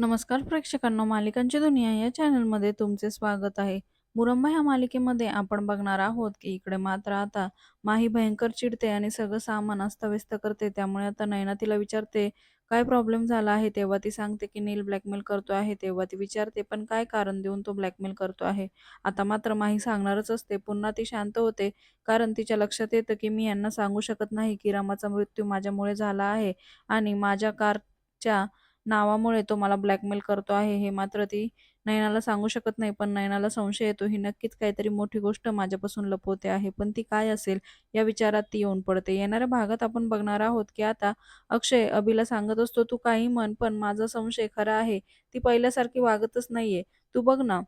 नमस्कार प्रेक्षकांनो मालिकांची दुनिया या चॅनलमध्ये तुमचे स्वागत आहे. मुरंबा ह्या मालिकेमध्ये आपण बघणार आहोत की इकडे मात्र आता माही भयंकर चिडते आणि सगळं सामान अस्तव्यस्त करते. त्यामुळे आता नयना तिला विचारते काय प्रॉब्लेम झाला आहे? तेव्हा ती सांगते की नील ब्लॅकमेल करतो आहे. तेव्हा ती विचारते पण काय कारण देऊन तो ब्लॅकमेल करतो आहे? आता मात्र माही सांगणारच असते. पुन्हा ती शांत होते कारण तिच्या लक्षात येतं की मी यांना सांगू शकत नाही की रामाचा मृत्यू माझ्यामुळे झाला आहे आणि माझ्या कारच्या नावामुळे तो मला ब्लॅकमेल करतो आहे हे मात्र ती नयनाला सांगू शकत नाही पण नयनाला संशय येतो ही नक्कीच काहीतरी मोठी गोष्ट माझ्यापासून लपवते आहे पण ती काय असेल या विचारात ती येऊन पडते. येणाऱ्या भागात आपण बघणार आहोत की आता अक्षय अभिला सांगत असतो तू काही म्हण पण माझा संशय खरा आहे ती पहिल्यासारखी वागतच नाहीये. तू बघ ना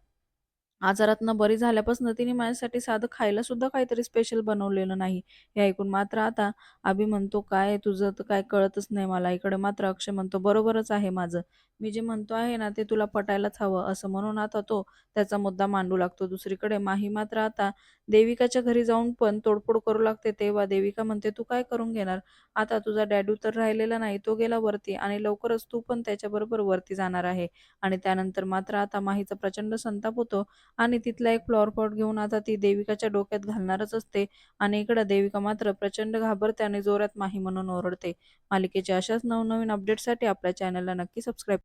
आजारातनं बरी झाल्यापासून तिने माझ्यासाठी साधं खायला सुद्धा काहीतरी स्पेशल बनवलेलं नाही. हे ऐकून मात्र आता अभि म्हणतो काय तुझं? तर काय कळतच नाही मला. इकडे मात्र अक्षय म्हणतो बरोबरच आहे माझं. मी जे म्हणतो आहे ना ते तुला पटायलाच हवं. असं म्हणून आता तो त्याचा मुद्दा मांडू लागतो दुसरीकडे. माही मात्र आता देविकाच्या घरी जाऊन पण तोडफोड करू लागते. तेव्हा देविका म्हणते तू काय करून घेणार? आता तुझा डॅडू तर राहिलेला नाही. तो गेला वरती आणि लवकरच तू पण त्याच्याबरोबर वरती जाणार आहे. आणि त्यानंतर मात्र आता माहीचा प्रचंड संताप होतो. आणि तिथला एक फ्लॉवर पॉट घेऊन आता ती देविकाच्या डोक्यात घालणारच असते. आणि इकडं देविका मात्र प्रचंड घाबरते आणि जोरात माही म्हणून ओरडते. मालिकेच्या अशाच नवनवीन अपडेटसाठी आपल्या चॅनलला नक्की सबस्क्राईब